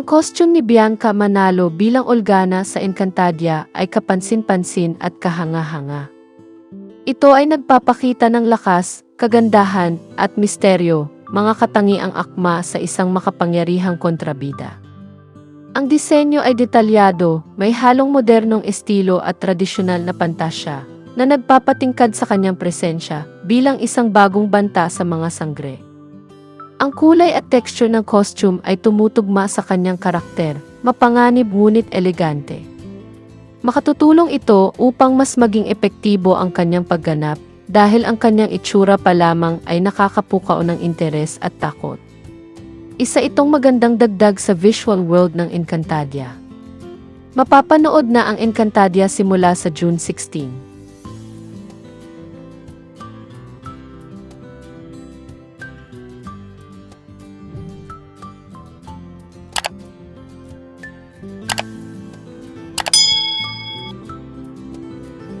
Ang costume ni Bianca Manalo bilang Olgana sa Encantadia ay kapansin-pansin at kahanga-hanga. Ito ay nagpapakita ng lakas, kagandahan, at misteryo, mga katangiang akma sa isang makapangyarihang kontrabida. Ang disenyo ay detalyado, may halong modernong estilo at tradisyonal na pantasya, na nagpapatingkad sa kanyang presensya bilang isang bagong banta sa mga sangre. Ang kulay at texture ng costume ay tumutugma sa kanyang karakter, mapanganib ngunit elegante. Makatutulong ito upang mas maging epektibo ang kanyang pagganap dahil ang kanyang itsura pa lamang ay nakakapukao ng interes at takot. Isa itong magandang dagdag sa visual world ng Encantadia. Mapapanood na ang Encantadia simula sa June 16.